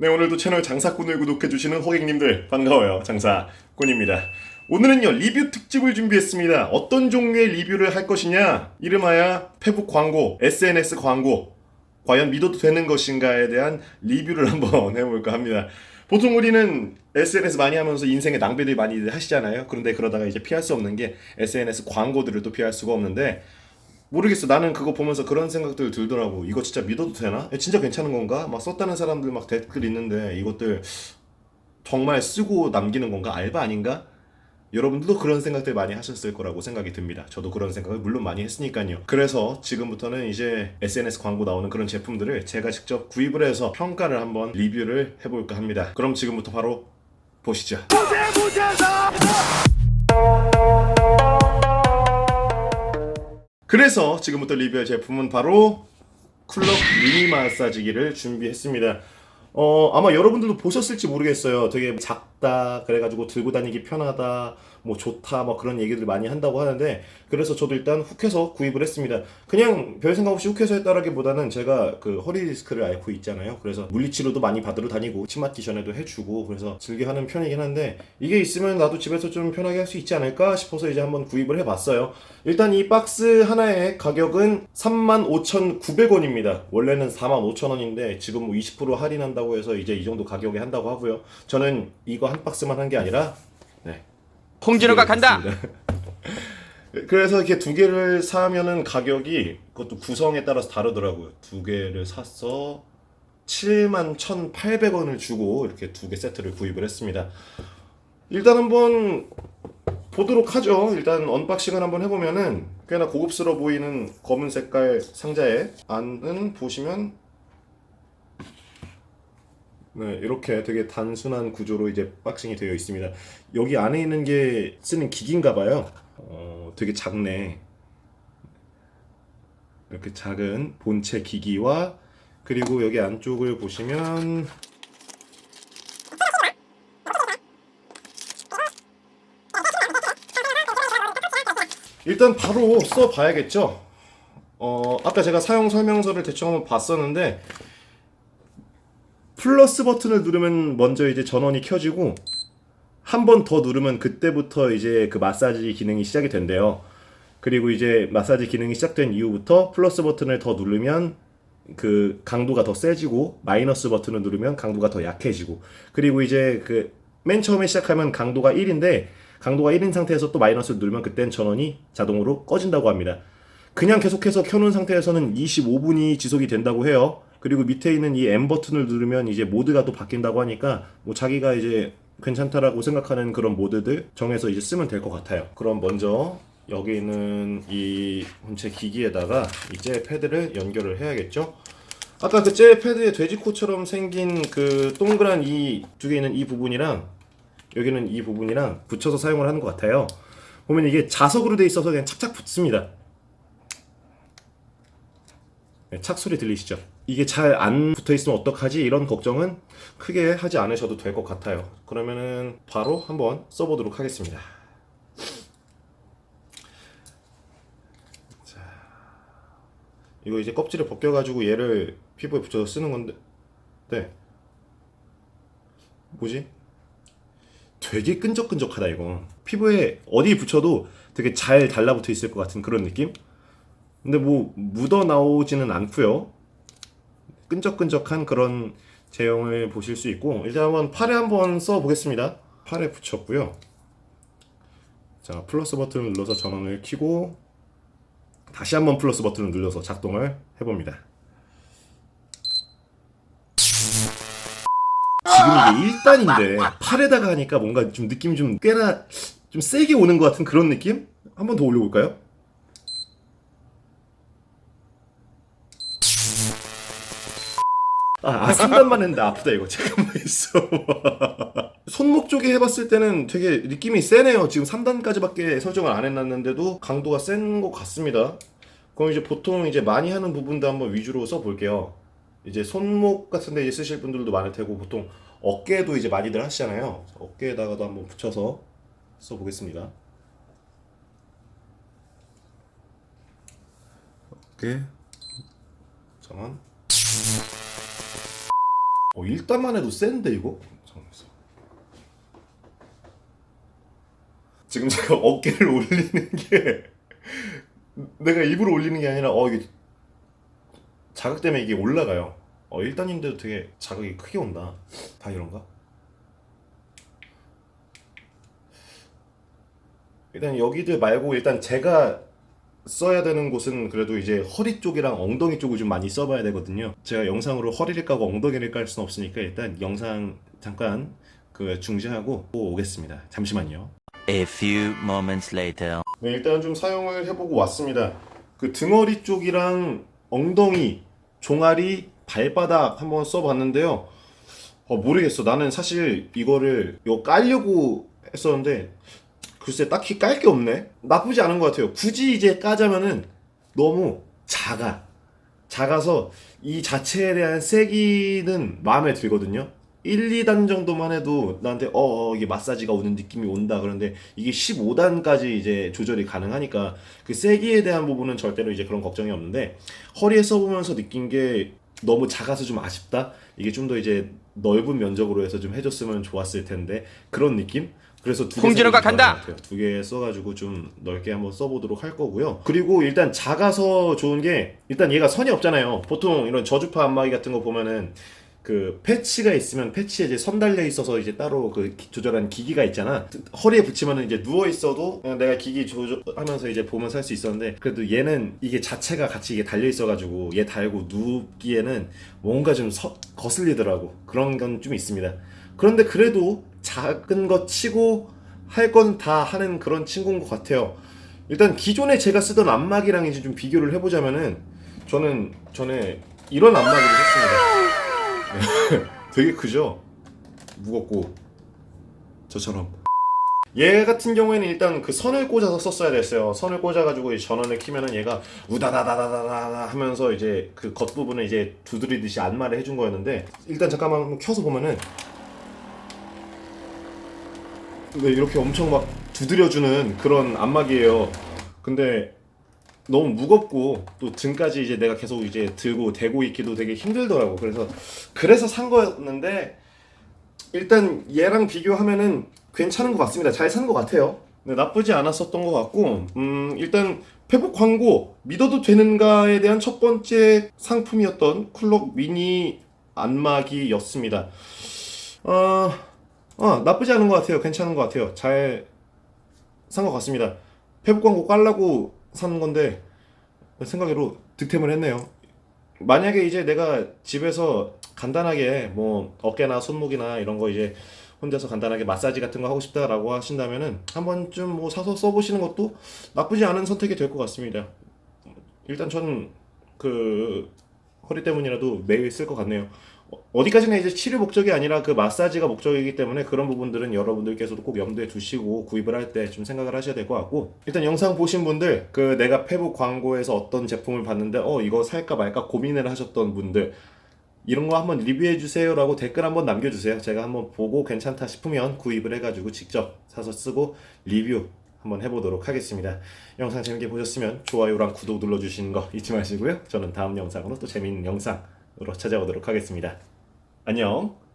네 오늘도 채널 장사꾼을 구독해주시는 호객님들 반가워요. 장사꾼입니다. 오늘은요 리뷰 특집을 준비했습니다. 어떤 종류의 리뷰를 할 것이냐? 이름하여 페북 광고 SNS 광고. 과연 믿어도 되는 것인가에 대한 리뷰를 한번 해볼까 합니다. 보통 우리는 SNS 많이 하면서 인생의 낭비들 많이 하시잖아요. 그런데 그러다가 이제 피할 수 없는 게 SNS 광고들을 또 피할 수가 없는데 모르겠어. 나는 그거 보면서 그런 생각들 들더라고. 이거 진짜 믿어도 되나? 진짜 괜찮은 건가? 막 썼다는 사람들 막 댓글 있는데 이것들 정말 쓰고 남기는 건가? 알바 아닌가? 여러분들도 그런 생각들 많이 하셨을 거라고 생각이 듭니다. 저도 그런 생각을 물론 많이 했으니까요. 그래서 지금부터는 이제 SNS 광고 나오는 그런 제품들을 제가 직접 구입을 해서 평가를 한번 리뷰를 해볼까 합니다. 그럼 지금부터 바로 보시죠. 그래서 지금부터 리뷰할 제품은 바로 쿨럭 미니 마사지기를 준비했습니다. 어, 아마 여러분들도 보셨을지 모르겠어요. 되게 작다, 그래가지고 들고 다니기 편하다, 뭐 좋다, 뭐 그런 얘기들 많이 한다고 하는데, 그래서 저도 일단 훅해서 구입을 했습니다. 그냥 별 생각 없이 훅해서 했다라기보다는 제가 그 허리 디스크를 앓고 있잖아요. 그래서 물리치료도 많이 받으러 다니고, 치마티 전에도 해주고, 그래서 즐겨 하는 편이긴 한데, 이게 있으면 나도 집에서 좀 편하게 할 수 있지 않을까 싶어서 이제 한번 구입을 해봤어요. 일단 이 박스 하나의 가격은 35,900원입니다. 원래는 45,000원인데, 지금 뭐 20% 할인한다고 해서 이제 이 정도 가격에 한다고 하고요. 저는 이거 한 박스만 한 게 아니라, 네. 홍진호가 간다. 그래서 이렇게 두 개를 사면은 가격이 그것도 구성에 따라서 다르더라고요. 두 개를 샀어 71,800원을 주고 이렇게 두 개 세트를 구입을 했습니다. 일단 한번 보도록 하죠. 일단 언박싱을 한번 해보면은 꽤나 고급스러워 보이는 검은 색깔 상자에 안은 보시면 네, 이렇게 되게 단순한 구조로 이제 박싱이 되어 있습니다. 여기 안에 있는 게 쓰는 기기인가 봐요. 어, 되게 작네. 이렇게 작은 본체 기기와 그리고 여기 안쪽을 보시면 일단 바로 써 봐야겠죠. 어, 아까 제가 사용 설명서를 대충 한번 봤었는데 플러스 버튼을 누르면 먼저 이제 전원이 켜지고 한 번 더 누르면 그때부터 이제 그 마사지 기능이 시작이 된대요. 그리고 이제 마사지 기능이 시작된 이후부터 플러스 버튼을 더 누르면 그 강도가 더 세지고 마이너스 버튼을 누르면 강도가 더 약해지고 그리고 이제 그 맨 처음에 시작하면 강도가 1인데 강도가 1인 상태에서 또 마이너스를 누르면 그땐 전원이 자동으로 꺼진다고 합니다. 그냥 계속해서 켜놓은 상태에서는 25분이 지속이 된다고 해요. 그리고 밑에 있는 이 M 버튼을 누르면 이제 모드가 또 바뀐다고 하니까 뭐 자기가 이제 괜찮다라고 생각하는 그런 모드들 정해서 이제 쓰면 될 것 같아요. 그럼 먼저 여기 있는 이 본체 기기에다가 이제 패드를 연결을 해야겠죠. 아까 그 젤 패드의 돼지코처럼 생긴 그 동그란 이 두 개 있는 이 부분이랑 여기는 이 부분이랑 붙여서 사용을 하는 것 같아요. 보면 이게 자석으로 돼 있어서 그냥 착착 붙습니다. 네, 착 소리 들리시죠? 이게 잘 안 붙어 있으면 어떡하지? 이런 걱정은 크게 하지 않으셔도 될 것 같아요. 그러면은 바로 한번 써보도록 하겠습니다. 자, 이거 이제 껍질을 벗겨 가지고 얘를 피부에 붙여서 쓰는 건데, 네. 뭐지? 되게 끈적끈적하다 이거. 피부에 어디 붙여도 되게 잘 달라붙어 있을 것 같은 그런 느낌? 근데 뭐 묻어 나오지는 않고요. 끈적끈적한 그런 제형을 보실 수 있고 일단 한번 팔에 한번 써 보겠습니다. 팔에 붙였고요. 자 플러스 버튼을 눌러서 전원을 켜고 다시 한번 플러스 버튼을 눌러서 작동을 해봅니다. 지금 이게 1단인데 팔에다가 하니까 뭔가 좀 느낌이 좀 꽤나 좀 세게 오는 것 같은 그런 느낌? 한번 더 올려볼까요? 아, 아 3단만 했는데 아프다 이거. 잠깐만 있어. 손목 쪽에 해봤을 때는 되게 느낌이 세네요. 지금 3단까지밖에 설정을 안 해놨는데도 강도가 센 것 같습니다. 그럼 이제 보통 이제 많이 하는 부분도 한번 위주로 써볼게요. 이제 손목 같은 데 쓰실 분들도 많을 테고 보통 어깨도 이제 많이들 하시잖아요. 어깨에다가도 한번 붙여서 써보겠습니다. 어깨 일단만 해도 센데 이거? 잠깐만 있어. 지금 제가 어깨를 올리는 게 내가 입으로 올리는 게 아니라 어 이게 자극 때문에 이게 올라가요. 어 일단인데도 되게 자극이 크게 온다. 다 이런가? 일단 여기들 말고 일단 제가 써야 되는 곳은 그래도 이제 허리 쪽이랑 엉덩이 쪽을 좀 많이 써봐야 되거든요. 제가 영상으로 허리를 까고 엉덩이를 깔 수는 없으니까 일단 영상 잠깐 그 중지하고 또 오겠습니다. 잠시만요. A few moments later. 네, 일단 좀 사용을 해보고 왔습니다. 그 등허리 쪽이랑 엉덩이, 종아리, 발바닥 한번 써봤는데요. 어, 모르겠어. 나는 사실 이거를 요 깔려고 했었는데 글쎄 딱히 깔 게 없네. 나쁘지 않은 것 같아요. 굳이 이제 까자면은 너무 작아. 작아서 이 자체에 대한 세기는 마음에 들거든요. 1, 2단 정도만 해도 나한테 어, 어 이게 마사지가 오는 느낌이 온다 그런데 이게 15단까지 이제 조절이 가능하니까 그 세기에 대한 부분은 절대로 이제 그런 걱정이 없는데 허리에 써보면서 느낀 게 너무 작아서 좀 아쉽다 이게 좀 더 이제 넓은 면적으로 해서 좀 해줬으면 좋았을 텐데 그런 느낌 그래서 두 개, 홍진호가 간다! 두 개 써가지고 좀 넓게 한번 써보도록 할 거고요. 그리고 일단 작아서 좋은 게 일단 얘가 선이 없잖아요. 보통 이런 저주파 안마기 같은 거 보면은 그 패치가 있으면 패치에 이제 선 달려 있어서 이제 따로 그 기- 조절하는 기기가 있잖아. 허리에 붙이면은 이제 누워 있어도 내가 기기 조절하면서 이제 보면서 할 수 있었는데 그래도 얘는 이게 자체가 같이 이게 달려 있어가지고 얘 달고 누기에는 뭔가 좀 서- 거슬리더라고. 그런 건 좀 있습니다. 그런데 그래도 작은 것 치고 할 건 다 하는 그런 친구인 것 같아요. 일단 기존에 제가 쓰던 안마기랑 이제 좀 비교를 해보자면은 저는 전에 이런 안마기를 했습니다. 네. 되게 크죠? 무겁고 저처럼 얘 같은 경우에는 일단 그 선을 꽂아서 썼어야 됐어요. 선을 꽂아가지고 이 전원을 키면은 얘가 우다다다다다다 하면서 이제 그 겉부분을 이제 두드리듯이 안마를 해준 거였는데 일단 잠깐만 켜서 보면은 네, 이렇게 엄청 막 두드려주는 그런 안마기예요. 근데 너무 무겁고 또 등까지 이제 내가 계속 이제 들고 대고 있기도 되게 힘들더라고. 그래서 그래서 산 거였는데 일단 얘랑 비교하면은 괜찮은 것 같습니다. 잘 산 것 같아요. 네, 나쁘지 않았었던 것 같고 음, 일단 페북 광고 믿어도 되는가에 대한 첫 번째 상품이었던 쿨럭 미니 안마기였습니다. 어, 어, 나쁘지 않은 것 같아요. 괜찮은 것 같아요. 잘 산 것 같습니다. 페북 광고 깔라고 산 건데 생각으로 득템을 했네요. 만약에 이제 내가 집에서 간단하게 뭐 어깨나 손목이나 이런 거 이제 혼자서 간단하게 마사지 같은 거 하고 싶다라고 하신다면은 한 번쯤 뭐 사서 써보시는 것도 나쁘지 않은 선택이 될 것 같습니다. 일단 저는 그 허리 때문이라도 매일 쓸 것 같네요. 어, 어디까지나 이제 치료 목적이 아니라 그 마사지가 목적이기 때문에 그런 부분들은 여러분들께서도 꼭 염두에 두시고 구입을 할 때 좀 생각을 하셔야 될 것 같고 일단 영상 보신 분들 그 내가 페북 광고에서 어떤 제품을 봤는데 어 이거 살까 말까 고민을 하셨던 분들 이런 거 한번 리뷰해 주세요라고 댓글 한번 남겨주세요. 제가 한번 보고 괜찮다 싶으면 구입을 해가지고 직접 사서 쓰고 리뷰 한번 해보도록 하겠습니다. 영상 재밌게 보셨으면 좋아요랑 구독 눌러주시는 거 잊지 마시고요. 저는 다음 영상으로 또 재밌는 영상으로 찾아오도록 하겠습니다. 안녕.